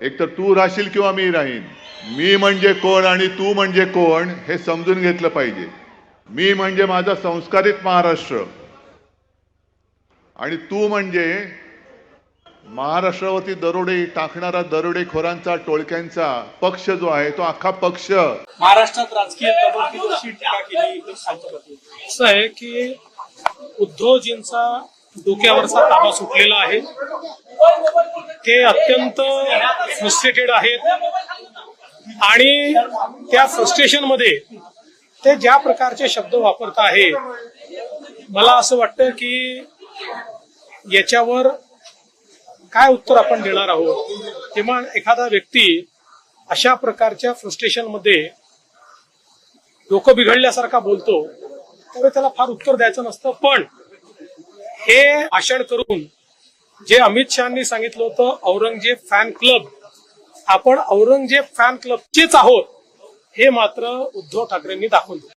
एक तर तू राहशील किंवा मी राहीन. मी म्हणजे कोण आणि तू म्हणजे कोण हे समजून घेतलं पाहिजे. मी म्हणजे माझा संस्कारित महाराष्ट्र. आणि तू म्हणजे महाराष्ट्रावरती दरोडे टाकणारा दरोडेखोरांचा टोळक्यांचा पक्ष जो आहे तो अख्खा पक्ष. महाराष्ट्रात राजकीय दबदबीवर अशी टीका केली सांगतो असं आहे की उद्धवजींचा डोक्यावरचा ताबा सुटलेला आहे. ते अत्यंत फ्रस्ट्रेटेड आहेत. आणि त्या फ्रस्ट्रेशनमध्ये ते ज्या प्रकारचे शब्द वापरत आहे मला असं वाटतं की याच्यावर काय उत्तर आपण देणार आहोत? तेव्हा एखादा व्यक्ती अशा प्रकारच्या फ्रस्ट्रेशनमध्ये डोकं बिघडल्यासारखा बोलतो त्यामुळे त्याला फार उत्तर द्यायचं नसतं. पण हे भाषण करून जे अमित शहानी सांगितलं होतं औरंगजेब फॅन क्लब आपण औरंगजेब फॅन क्लबचेच आहोत हे मात्र उद्धव ठाकरेंनी दाखवलं.